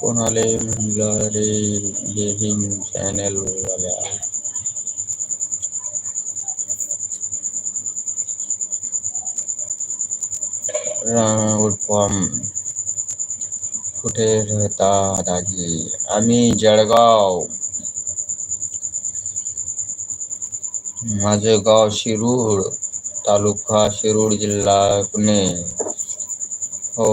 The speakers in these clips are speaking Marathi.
कोणाले म्हणलं रे गेमिंग चॅनल फॉर्म कुठे राहता दाजी? आम्ही जळगाव माझे गाव तालुका शिरूर जिल्हा, पुणे. हो.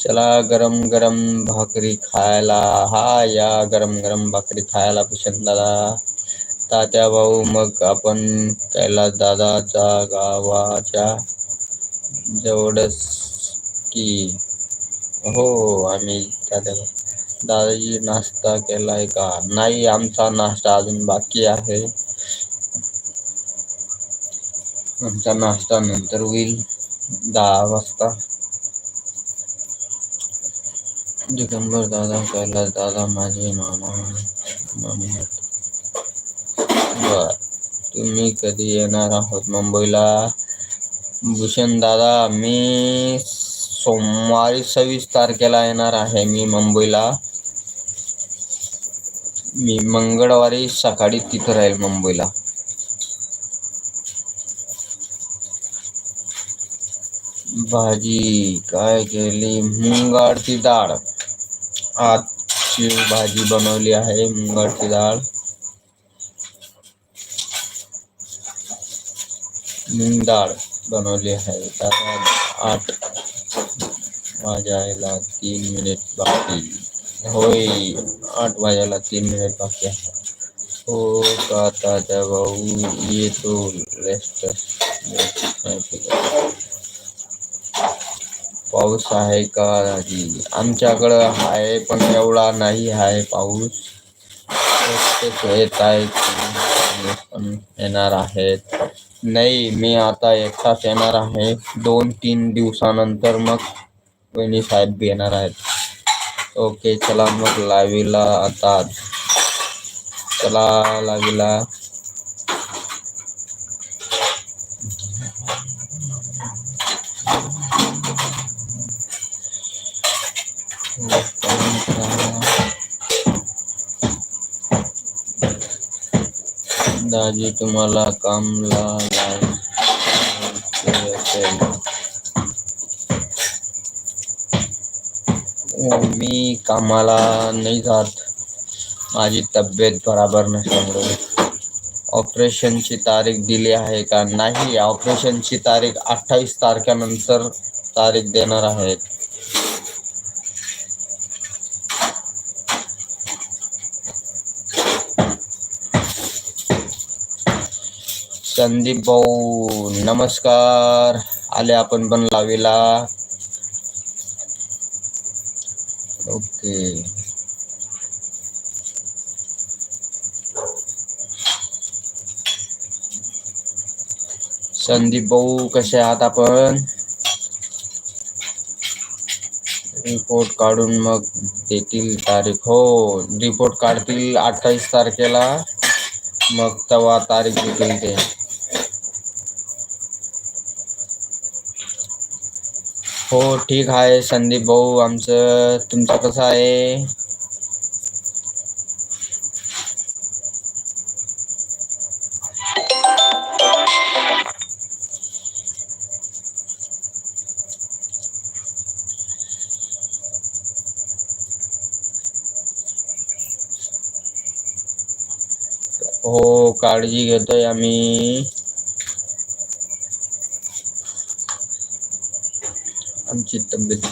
चला गरम गरम भाकरी खायला. हा या गरम गरम भाकरी खायला भूषण दादा तात्या भाऊ मग आपण कैलास दादाच्या गावाच्या जवळच की. हो आम्ही तात्या दादाजी नाश्ता केलाय का? नाही आमचा नाश्ता अजून बाकी आहे. आमचा नाश्ता नंतर होईल दहा वाजता. दिगंबर दादा कैलास दादा माझे मामा मामी बर तुम्ही कधी येणार आहोत मुंबईला भूषण दादा मी सोमवारी सव्वीस तारखेला येणार आहे मी मुंबईला मी मंगळवारी सकाळी तिथं राहील मुंबईला भाजी काय केली मुंगाडची डाळ आजची भाजी बनवली आहे मुंगाडची डाळ मूग डाळ बनवली आहे आता आठ वाजायला तीन मिनिट बाकी। होय आठ वाजायला तीन मिनिट बाकी आहे हो का भाऊ येतो रेस्ट पाऊस आहे का नाही? आमच्याकडं आहे पण एवढा नाही आहे पाऊस. येत आहेत पण येणार आहेत. नाही मी आता एकटाच येणार आहे. दोन तीन दिवसानंतर मग वेणी साहेब बी येणार आहेत. ओके चला मग लावीला आता. चला लावीला. दाजी तुम्हाला कामला लावायचे असेल हो, मी कामाला नाही जात. माझी तब्येत बराबर नसल्यामुळे ऑपरेशनची तारीख दिली आहे का नाही ऑपरेशनची तारीख अठ्ठावीस तारखेनंतर तारीख देणार आहेत संदीप भाऊ नमस्कार. आले आपण पण लावीला ओके. संदीप भाऊ कसे आहात आपण? रिपोर्ट काढून मग देतील तारीख. हो रिपोर्ट काढतील अठ्ठावीस तारखेला. मग तेव्हा तारीख देतील ते. हो ठीक आहे संदीप भाऊ आमचं तुमचं कसं आहे? हो काळजी घेतोय आम्ही. आमची तब्येत